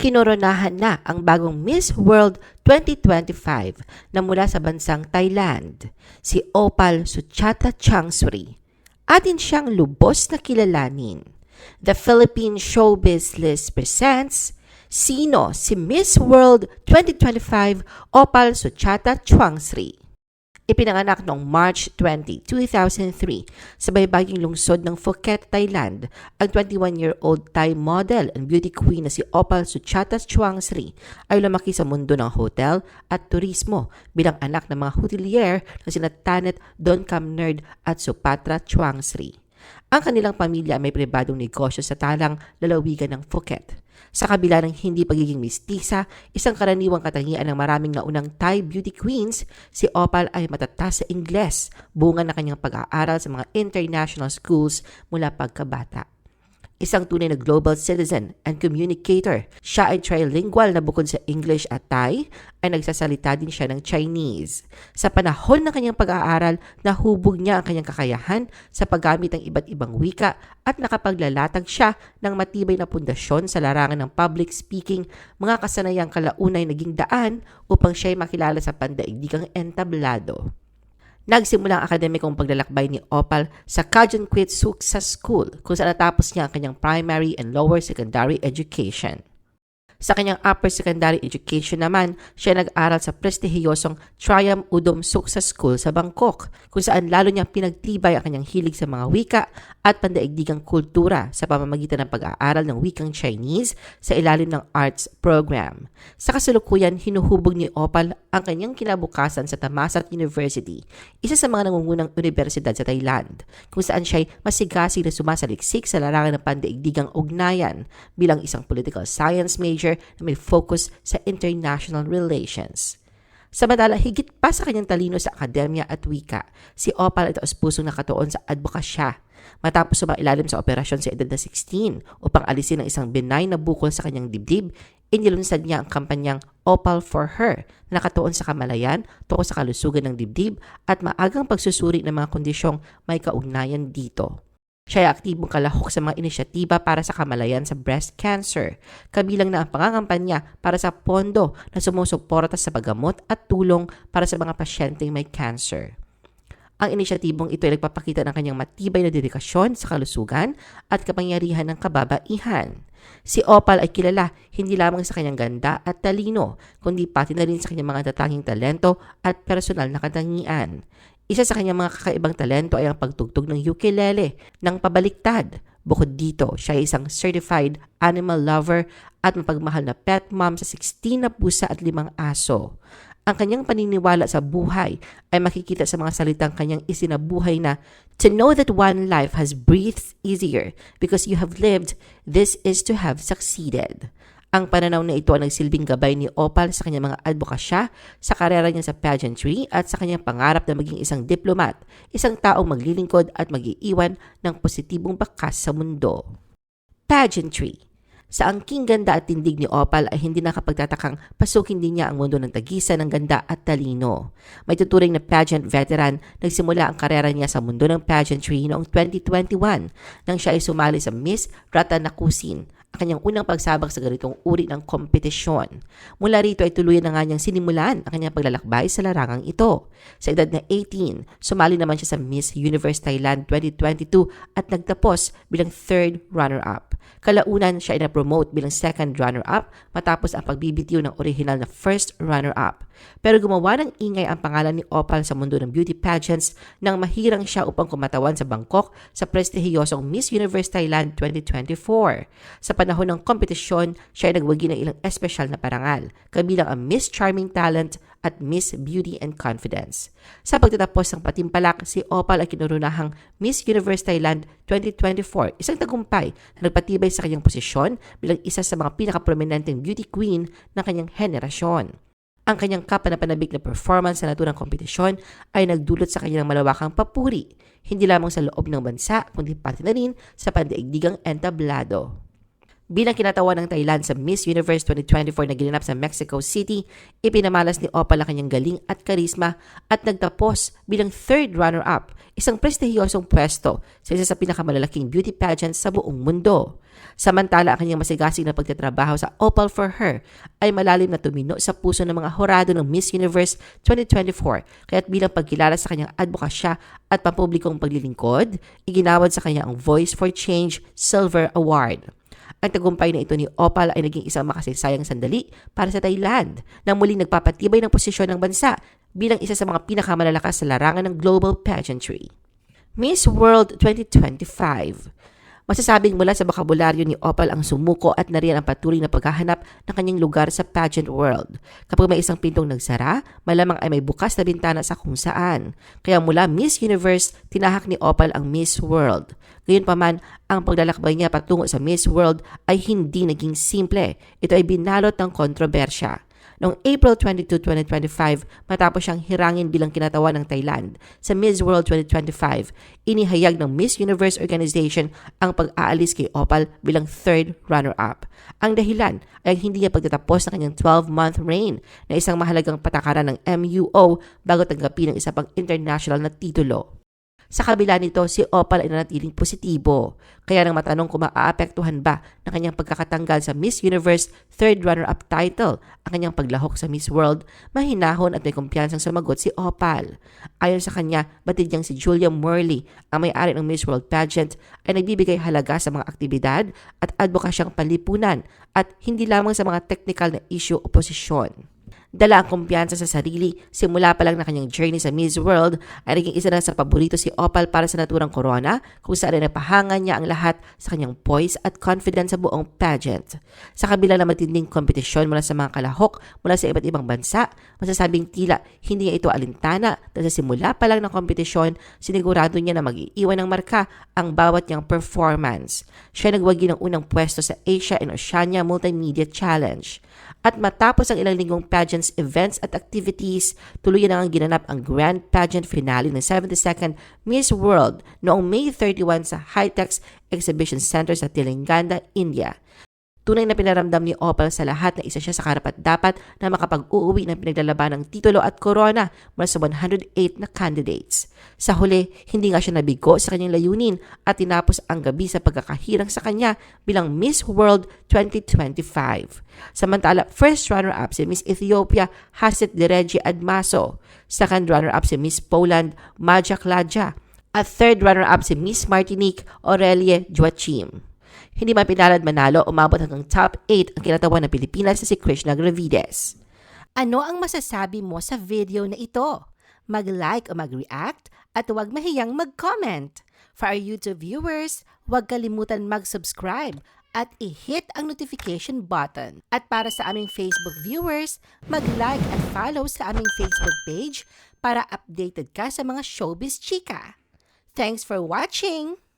kinoronahan na ang bagong Miss World 2025 na mula sa bansang Thailand, si Opal Suchata Changsuri. Atin siyang lubos na kilalanin. The Philippine Showbiz List presents Sino si Miss World 2025 Opal Suchata Changsri? Ipinanganak noong March 20, 2003 sa baybaying lungsod ng Phuket, Thailand, ang 21-year-old Thai model and beauty queen na si Opal Suchata Chuangsri ay lumaki sa mundo ng hotel at turismo bilang anak ng mga hotelier na sina Tanet Doncam Nerd at Supatra Chuangsri. Ang kanilang pamilya ay may pribadong negosyo sa talang lalawigan ng Phuket. Sa kabila ng hindi pagiging mistisa, isang karaniwang katangian ng maraming naunang Thai beauty queens, si Opal ay matatas sa Ingles, bunga na kanyang pag-aaral sa mga international schools mula pagkabata. Isang tunay na global citizen and communicator. Siya ay trilingual na bukod sa English at Thai, ay nagsasalita din siya ng Chinese. Sa panahon ng kanyang pag-aaral, nahubog niya ang kanyang kakayahan sa paggamit ng iba't ibang wika at nakapaglalatag siya ng matibay na pundasyon sa larangan ng public speaking, mga kasanayang kalaunay naging daan upang siya ay makilala sa pandaigdigang entablado. Nagsimula ang akademikong paglalakbay ni Opal sa Kajanquit Suksa School kung saan natapos niya ang kanyang primary and lower secondary education. Sa kanyang upper secondary education naman, siya nag-aral sa prestihiyosong Triumph Udom Suksa School sa Bangkok, kung saan lalo niyang pinagtibay ang kanyang hilig sa mga wika at pandaigdigang kultura sa pamamagitan ng pag-aaral ng wikang Chinese sa ilalim ng arts program. Sa kasalukuyan, hinuhubog ni Opal ang kanyang kinabukasan sa Tamasat University, isa sa mga nangungunang universidad sa Thailand, kung saan siya ay masigasig na sumasaliksik sa larangan ng pandaigdigang ugnayan bilang isang political science major na may focus sa international relations. Samantala, higit pa sa kanyang talino sa akademya at wika, si Opal ay taos pusong nakatuon sa advokasya matapos sumailalim sa operasyon sa edad na 16 upang alisin ang isang benign na bukol sa kanyang dibdib, inilunsad niya ang kampanyang Opal for Her na nakatuon sa kamalayan tungkol sa kalusugan ng dibdib at maagang pagsusuri ng mga kondisyong may kaugnayan dito. Siya ay aktibong kalahok sa mga inisyatiba para sa kamalayan sa breast cancer, kabilang na ang pangangampanya para sa pondo na sumusuporta sa paggamot at tulong para sa mga pasyenteng may cancer. Ang inisyatibong ito ay nagpapakita ng kanyang matibay na dedikasyon sa kalusugan at kapangyarihan ng kababaihan. Si Opal ay kilala hindi lamang sa kanyang ganda at talino, kundi pati na rin sa kanyang mga tatanging talento at personal na katangian. Isa sa kanyang mga kakaibang talento ay ang pagtugtog ng ukulele ng pabaliktad. Bukod dito, siya ay isang certified animal lover at mapagmahal na pet mom sa 16 na pusa at limang aso. Ang kanyang paniniwala sa buhay ay makikita sa mga salitang kanyang isinabuhay na To know that one life has breathed easier because you have lived, this is to have succeeded. Ang pananaw na ito ang nagsilbing gabay ni Opal sa kanyang mga advokasya, sa karera niya sa pageantry at sa kanyang pangarap na maging isang diplomat, isang taong maglilingkod at mag-iiwan ng positibong bakas sa mundo. Pageantry sa angking ganda at tindig ni Opal ay hindi nakapagtatakang pasukin din niya ang mundo ng tagisa ng ganda at talino. May tuturing na pageant veteran, nagsimula ang karera niya sa mundo ng pageantry noong 2021 nang siya ay sumali sa Miss Ratanakusin ang kanyang unang pagsabak sa ganitong uri ng kompetisyon. Mula rito ay tuluyan na nga niyang sinimulan ang kanyang paglalakbay sa larangang ito. Sa edad na 18, sumali naman siya sa Miss Universe Thailand 2022 at nagtapos bilang third runner-up. Kalaunan siya ay na-promote bilang second runner-up matapos ang pagbibitiw ng original na first runner-up. Pero gumawa ng ingay ang pangalan ni Opal sa mundo ng beauty pageants nang mahirang siya upang kumatawan sa Bangkok sa prestihiyosong Miss Universe Thailand 2024. Sa panahon ng kompetisyon, siya ay nagwagi ng ilang espesyal na parangal, kabilang ang Miss Charming Talent at Miss Beauty and Confidence. Sa pagtatapos ng patimpalak, si Opal ay kinurunahang Miss Universe Thailand 2024, isang tagumpay na nagpatibay sa kanyang posisyon bilang isa sa mga pinakaprominenteng beauty queen ng kanyang henerasyon. Ang kanyang kapanapanabik na performance sa naturang kompetisyon ay nagdulot sa kanyang malawakang papuri, hindi lamang sa loob ng bansa, kundi pati na rin sa pandaigdigang entablado. Bilang kinatawa ng Thailand sa Miss Universe 2024 na ginanap sa Mexico City, ipinamalas ni Opal ang kanyang galing at karisma at nagtapos bilang third runner-up, isang prestihiyosong pwesto sa isa sa pinakamalalaking beauty pageant sa buong mundo. Samantala, ang kanyang masigasig na pagtatrabaho sa Opal for Her ay malalim na tumino sa puso ng mga horado ng Miss Universe 2024 kaya't bilang pagkilala sa kanyang advokasya at pampublikong paglilingkod, iginawad sa kanya ang Voice for Change Silver Award. Ang tagumpay na ito ni Opal ay naging isang makasaysayang sandali para sa Thailand na muling nagpapatibay ng posisyon ng bansa bilang isa sa mga pinakamalalakas sa larangan ng global pageantry. Miss World 2025 Masasabing mula sa bokabularyo ni Opal ang sumuko at nariyan ang patuloy na paghahanap ng kanyang lugar sa pageant world. Kapag may isang pintong nagsara, malamang ay may bukas na bintana sa kung saan. Kaya mula Miss Universe, tinahak ni Opal ang Miss World. Gayunpaman, ang paglalakbay niya patungo sa Miss World ay hindi naging simple. Ito ay binalot ng kontrobersya. Noong April 22, 2025, matapos siyang hirangin bilang kinatawa ng Thailand sa Miss World 2025, inihayag ng Miss Universe Organization ang pag-aalis kay Opal bilang third runner-up. Ang dahilan ay ang hindi niya pagtatapos ng kanyang 12-month reign na isang mahalagang patakaran ng MUO bago tanggapin ng isa pang international na titulo. Sa kabila nito, si Opal ay nanatiling positibo. Kaya nang matanong kung maaapektuhan ba ng kanyang pagkakatanggal sa Miss Universe third runner-up title ang kanyang paglahok sa Miss World, mahinahon at may kumpiyansang sumagot si Opal. Ayon sa kanya, batid niyang si Julia Morley, ang may-ari ng Miss World pageant, ay nagbibigay halaga sa mga aktibidad at advokasyang palipunan at hindi lamang sa mga technical na issue o posisyon. Dala ang kumpiyansa sa sarili, simula pa lang na kanyang journey sa Miss World ay naging isa na sa paborito si Opal para sa naturang corona kung saan ay napahanga niya ang lahat sa kanyang poise at confidence sa buong pageant. Sa kabila ng matinding kompetisyon mula sa mga kalahok mula sa iba't ibang bansa, masasabing tila hindi niya ito alintana dahil sa simula pa lang ng kompetisyon, sinigurado niya na mag-iiwan ng marka ang bawat niyang performance. Siya nagwagi ng unang pwesto sa Asia and Oceania Multimedia Challenge. At matapos ang ilang linggong pageants, events at activities, tuluyan na ang ginanap ang grand pageant finale ng 72nd Miss World noong May 31 sa High-Tex Exhibition Center sa Telangana, India. Tunay na pinaramdam ni Opal sa lahat na isa siya sa karapat dapat na makapag-uuwi ng pinaglalaban ng titulo at korona mula sa 108 na candidates. Sa huli, hindi nga siya nabigo sa kanyang layunin at tinapos ang gabi sa pagkakahirang sa kanya bilang Miss World 2025. Samantala, first runner-up si Miss Ethiopia Haset Dereji Admaso, second runner-up si Miss Poland Maja Kladja, at third runner-up si Miss Martinique Aurelie Joachim. Hindi man pinalad manalo, umabot hanggang top 8 ang kinatawan ng Pilipinas na si Krishna Gravides. Ano ang masasabi mo sa video na ito? Mag-like o mag-react at huwag mahiyang mag-comment. For our YouTube viewers, huwag kalimutan mag-subscribe at i-hit ang notification button. At para sa aming Facebook viewers, mag-like at follow sa aming Facebook page para updated ka sa mga showbiz chika. Thanks for watching!